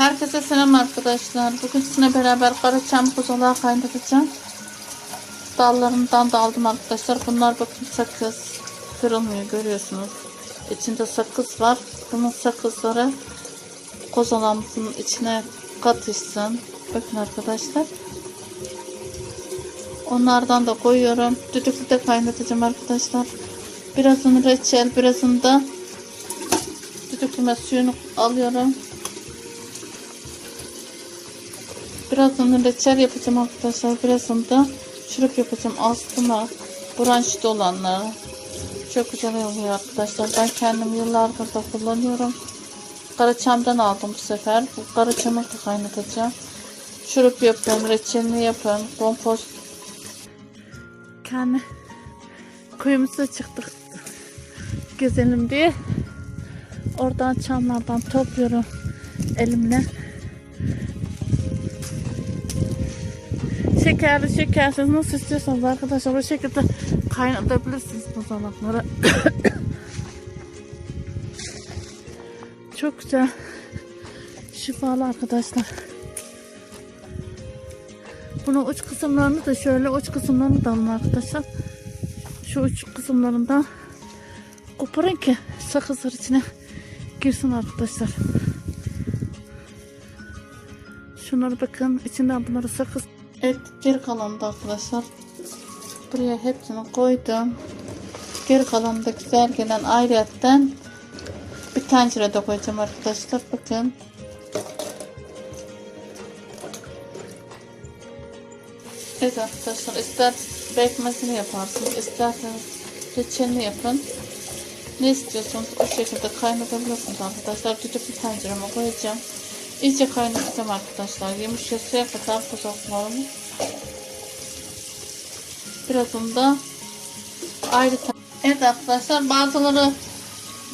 Herkese selam arkadaşlar. Bugün sizinle beraber karaçam kozalağı kaynatacağım. Dallarından da aldım arkadaşlar. Bunlar bakın sakız. Kırılmıyor görüyorsunuz. İçinde sakız var. Bunun sakızları kozalağımızın içine katışsın. Bakın arkadaşlar. Onlardan da koyuyorum. Düdüklü de kaynatacağım arkadaşlar. Birazını reçel, birazını da düdüklüme suyunu alıyorum. Birazını reçel yapacağım arkadaşlar. Birazını da şurup yapacağım. Astıma branşta olanları. Çok güzel oluyor arkadaşlar. Ben kendim yıllardır da kullanıyorum. Karaçam'dan aldım bu sefer. Bu karaçamı da kaynatacağım. Şurup yapın, reçelini yapın, kompost. Kendi kuyumuza çıktık. Gezelim diye. Oradan çamlardan topluyorum elimle. Şekerli şekersiz nasıl istiyorsanız arkadaşlar bu şekilde kaynatabilirsiniz buzalakları. Çok güzel. Şifalı arkadaşlar. Bunun uç kısımlarını da şöyle uç kısımlarını da alın arkadaşlar. Şu uç kısımlarından koparın ki sakızlar içine girsin arkadaşlar. Şunları bakın içinden bunları sakız. Evet geri kalanı da arkadaşlar. Buraya hepsini koydum. Geri kalanı güzel gelen ayrıyetten bir tencerede koyacağım arkadaşlar. Bakın. Evet arkadaşlar ister bekmesini yaparsınız isterseniz reçelini yapın. Ne istiyorsanız o şekilde kaynatabilirsiniz arkadaşlar. Düdüklü tencereme koyacağım. İyice kaynatacağım arkadaşlar. Yumuşasıya kadar kozaklarımı. Birazını da ayrı Evet arkadaşlar bazıları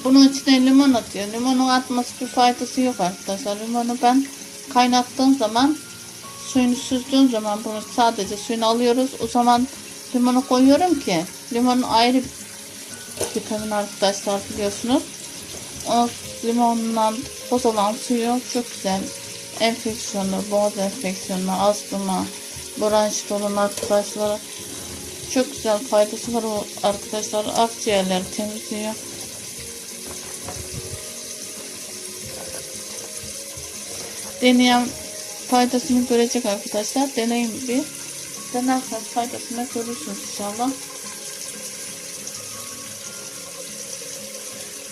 bunun içine limon atıyor. Limonun atması bir faydası yok arkadaşlar. Limonu ben kaynattığım zaman suyunu süzdüğüm zaman bunu sadece suyunu alıyoruz. O zaman limonu koyuyorum ki limonun ayrı bir vitamin arkadaşlar biliyorsunuz. O limonla bozalan suyu çok güzel. Enfeksiyonu, boğaz enfeksiyonu, astıma, bronşit olan arkadaşlara çok güzel faydası var arkadaşlar. Akciğerleri temizliyor. Deneyen faydasını görecek arkadaşlar. Deneyin bir. Denerseniz faydasını görürsünüz inşallah.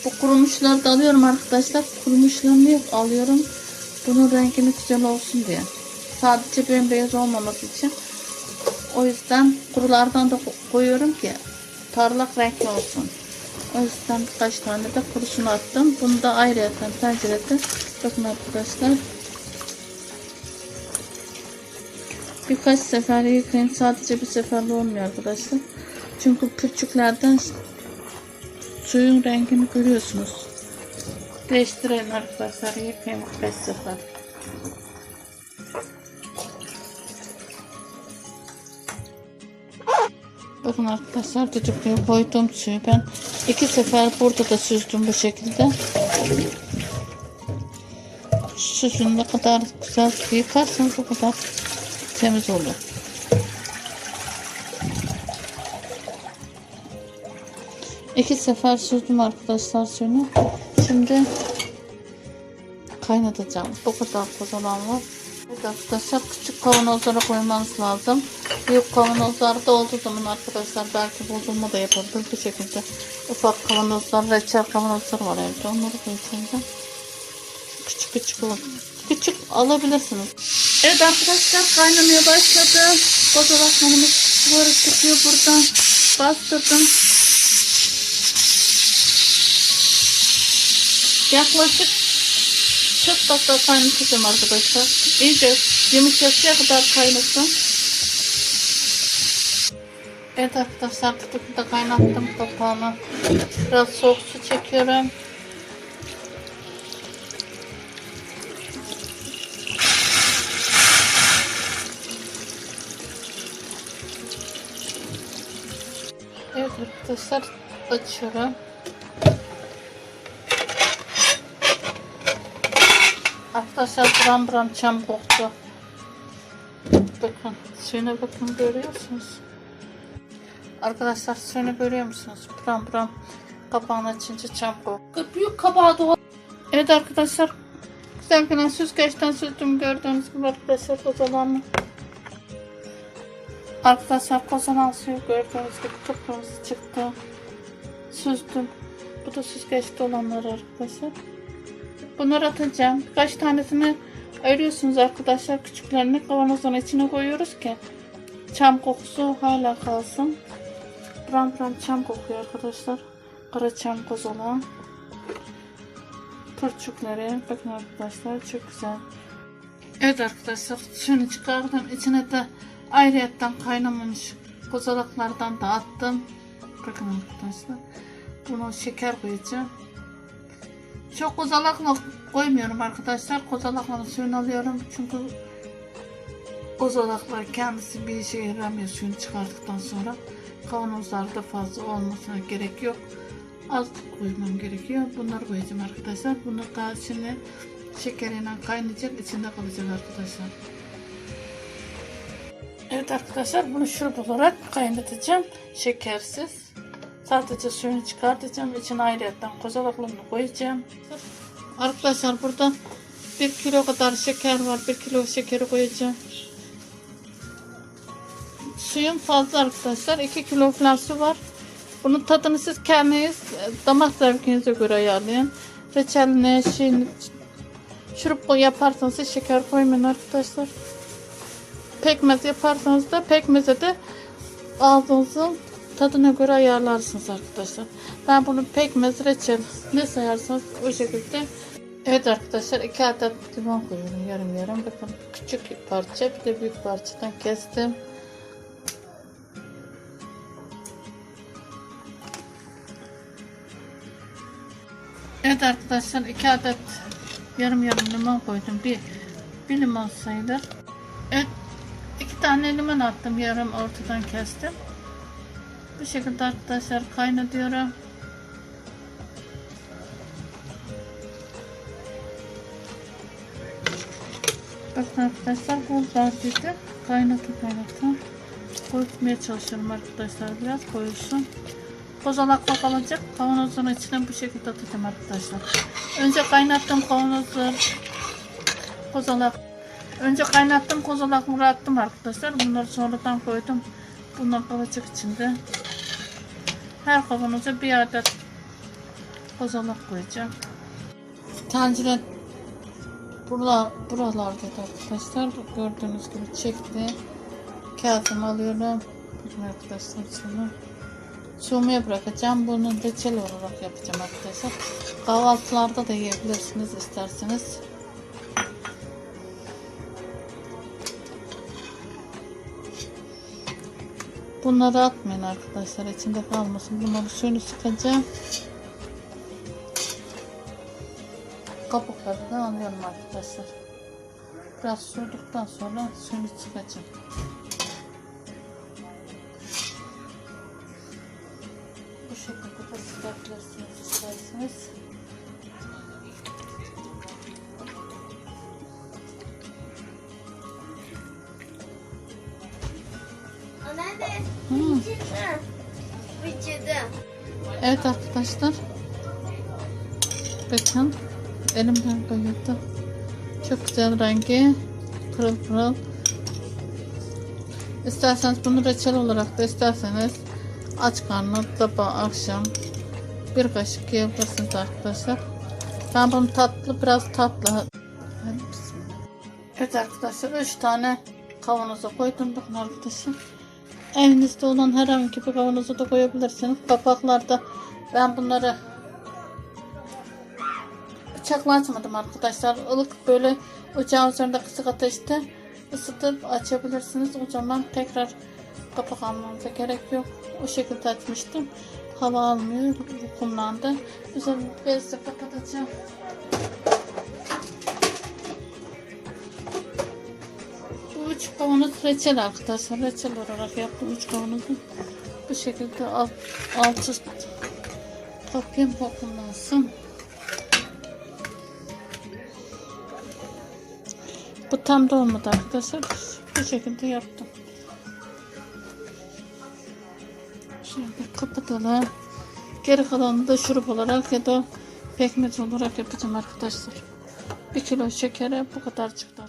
Bu kurumuşları da alıyorum arkadaşlar. Kurumuşlarını yok alıyorum. Bunun rengini güzel olsun diye. Sadece bembeyaz olmaması için. O yüzden kurulardan da koyuyorum ki parlak renkli olsun. O yüzden birkaç tane de kurusunu attım. Bunu da ayrıca tencerede bakın arkadaşlar. Birkaç sefer yıkayın. Sadece bir seferle olmuyor arkadaşlar. Çünkü küçüklerden suyun rengini görüyorsunuz. Değiştirelim arkadaşlar. Yıkayın birkaç sefer. Bakın arkadaşlar düdüklüye koydum suyu ben iki sefer burada da süzdüm bu şekilde. Süzün ne kadar güzel yıkarsanız o kadar temiz olur. İki sefer süzdüm arkadaşlar suyunu. Şimdi kaynatacağım. Bu kadar kozalan var. Evet arkadaşlar küçük kavanozlara koymanız lazım. Büyük kavanozlarda olduğu zaman arkadaşlar belki bozulma da yapabilir bu şekilde. Ufak kavanozlar, reçel kavanozlar var evde. Onları koyacağım. Küçük küçük olur. Küçük alabilirsiniz. Evet arkadaşlar kaynamaya başladı. Kozalaklarımız buharı çıkıyor buradan. Bastırdım. Yaklaşık 40 dakika kaynatacağım arkadaşlar. İyice yumuşasıya kadar kaynasın. Evet arkadaşlar tutup da kaynattım kapağını. Biraz soğuk su çekiyorum. Evet arkadaşlar açıyorum. Arkadaşlar buram buram çam koktu. Bakın suyuna bakın görüyorsunuz. Arkadaşlar suyunu görüyor musunuz? Buram buram kapağını açınca çam koktu. Büyük kabağı doğru. Evet arkadaşlar. Güzelken süzgeçten süzdüm gördüğünüz gibi arkadaşlar kozalarını. Arkadaşlar kozanan suyu gördüğünüz gibi kıpkırmızı çıktı. Süzdüm. Bu da süzgeçte olanlar arkadaşlar. Bunları atacağım. Birkaç tanesini ayırıyorsunuz arkadaşlar. Küçüklerini kavanozun içine koyuyoruz ki çam kokusu hala kalsın. Buram buram çam kokuyor arkadaşlar. Kara çam kozalağı. Pırçukları. Bakın arkadaşlar çok güzel. Evet arkadaşlar şunu çıkardım. İçine de ayrıyetten kaynamamış kozalaklardan da attım. Bakın arkadaşlar. Bunu şeker koyacağım. Çok kozalakla koymuyorum arkadaşlar. Kozalakla suyunu alıyorum. Çünkü kozalaklar kendisi bir işe yaramıyor suyunu çıkardıktan sonra. Kavanozlarda fazla olmasına gerek yok. Az koymam gerekiyor. Bunları koyacağım arkadaşlar. Bunlar şimdi şekeriyle kaynayacak. içinde kalacak arkadaşlar. Evet arkadaşlar bunu şurup olarak kaynatacağım. Şekersiz. Sadece suyunu çıkartacağım. İçine ayrıyetten kozalaklarını koyacağım. Arkadaşlar burada 1 kilo kadar şeker var. 1 kilo şekeri koyacağım. Suyum fazla arkadaşlar. 2 kilo falan su var. Bunun tadını siz kendiniz e, damak zevkinize göre ayarlayın. Reçeline, şeyini, şurup yaparsanız şeker koymayın arkadaşlar. Pekmez yaparsanız da pekmeze de ağzınızın tadına göre ayarlarsınız arkadaşlar. Ben bunu pekmez, reçel ne sayarsanız o şekilde. Evet arkadaşlar iki adet limon koyuyorum yarım yarım. Bakın küçük bir parça bir de büyük parçadan kestim. Evet arkadaşlar iki adet yarım yarım limon koydum. Bir, bir limon sayılır. Evet iki tane limon attım yarım ortadan kestim. Bu şekilde arkadaşlar kaynatıyorum. Bakın arkadaşlar buz vardıydı. Kaynatı kaynatı. Koyutmaya çalışıyorum arkadaşlar biraz koyulsun. Kozalakla kalacak. Kavanozun içine bu şekilde atacağım arkadaşlar. Önce kaynattım kavanozlar. Kozalak. Önce kaynattım kozalakları attım arkadaşlar. Bunları sonradan koydum. Bunlar kalacak içinde. Her kavanoza bir adet kozalak koyacağım. Tencere buralar, buralarda da arkadaşlar gördüğünüz gibi çekti. Kağıdımı alıyorum. Bakın arkadaşlar şunu. Soğumaya bırakacağım. Bunu reçel olarak yapacağım arkadaşlar. Kahvaltılarda da yiyebilirsiniz isterseniz. Bunları atmayın arkadaşlar. içinde kalmasın. Bunları suyunu sıkacağım. Kabuklarını alıyorum arkadaşlar. Biraz soğuduktan sonra suyunu sıkacağım. Bu şekilde de sıkabilirsiniz isterseniz. Hmm. Evet arkadaşlar. Bakın elimden kayıldı. Çok güzel rengi. Pırıl pırıl. İsterseniz bunu reçel olarak da isterseniz aç karnına sabah akşam bir kaşık yiyebilirsiniz arkadaşlar. Ben bunu tatlı biraz tatlı. Evet arkadaşlar 3 tane kavanoza koydum bakın arkadaşlar. Evinizde olan herhangi bir kavanoza da koyabilirsiniz. Kapaklarda ben bunları bıçakla açmadım arkadaşlar. Ilık böyle ocağın üzerinde kısık ateşte ısıtıp açabilirsiniz. O zaman tekrar kapak almanıza gerek yok. O şekilde açmıştım. Hava almıyor. Kumlandı. Üzerine bezle kapatacağım. Bu üç kavanoz reçel arkadaşlar. Reçel olarak yaptım üç kavanozu. Bu şekilde alt, alt üst kapayım kokunlansın. Bu tam da olmadı arkadaşlar. Bu şekilde yaptım. Şöyle kapatalım. Geri kalanını da şurup olarak ya da pekmez olarak yapacağım arkadaşlar. Bir kilo şekere bu kadar çıktı.